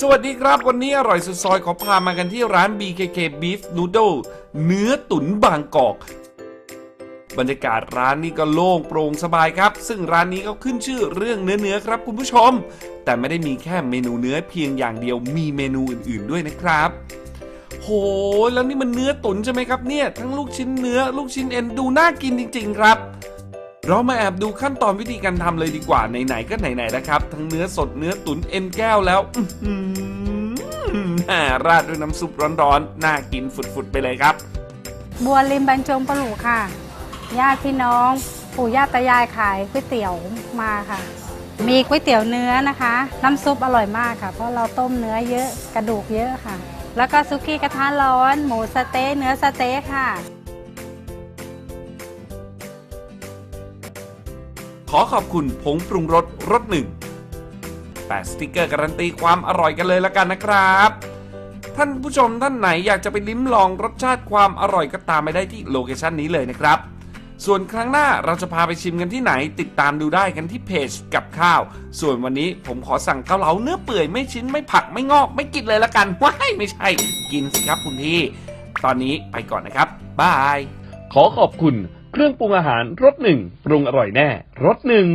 สวัสดีครับ วันนี้อร่อยสุดซอยขอพามากันที่ร้าน BKK Beef Noodle เนื้อตุ๋นบางกอก บรรยากาศร้านนี้ก็โล่งโปร่งสบายครับ ซึ่งร้านนี้ก็ขึ้นชื่อเรื่องเนื้อเนื้อๆครับคุณผู้ชม แต่ไม่ได้มีแค่เมนูเนื้อเพียงอย่างเดียวมีเมนูอื่นๆด้วยนะครับโหแล้วนี่มันเนื้อตุ๋นใช่ไหมครับเนี่ย ทั้งลูกชิ้นเนื้อลูกชิ้นเอ็นดูน่ากินจริง ๆ ครับ เรามาแอบดูขั้นตอนวิธีการทำเลยดีกว่าไหนๆก็ไหนๆนะครับ ทั้งเนื้อสดเนื้อตุ๋นเอ็นแก้วแล้วอื้อหืออ่าราดด้วยน้ำซุปร้อนๆ น่ากินฝุดๆ ไปเลยครับ บัวริมบรรจงปลูกค่ะ ญาติพี่น้องปู่ย่าตายายขายก๋วยเตี๋ยวมาค่ะ มีก๋วยเตี๋ยวเนื้อนะคะ น้ำซุปอร่อยมากค่ะ เพราะเราต้มเนื้อเยอะกระดูกเยอะค่ะ แล้วก็ซุกี้กระทะร้อน หมูสเต๊ะเนื้อสเต๊ะค่ะ อขอบคุณผงปรุงรสรสหนึ่งแปะสติกเกอร์การันตีความอร่อยกันเลยละกันนะครับ ท่านผู้ชมท่านไหนอยากจะไปลิ้มลองรสชาติความอร่อยก็ตามไปได้ที่โลเคชันนี้เลยนะครับ ส่วนครั้งหน้าเราจะพาไปชิมกันที่ไหน ติดตามดูได้กันที่เพจกับข้าว ส่วนวันนี้ผมขอสั่งเกาเหลาเนื้อเปื่อยไม่ชิ้นไม่ผักไม่งอกไม่กินเลยละกันว้ายไม่ใช่ กินสิครับคุณพี่ ตอนนี้ไปก่อนนะครับบายขอขอบคุณ เครื่องปรุงอาหารรสหนึ่งปรุงอร่อยแน่รสหนึ่ง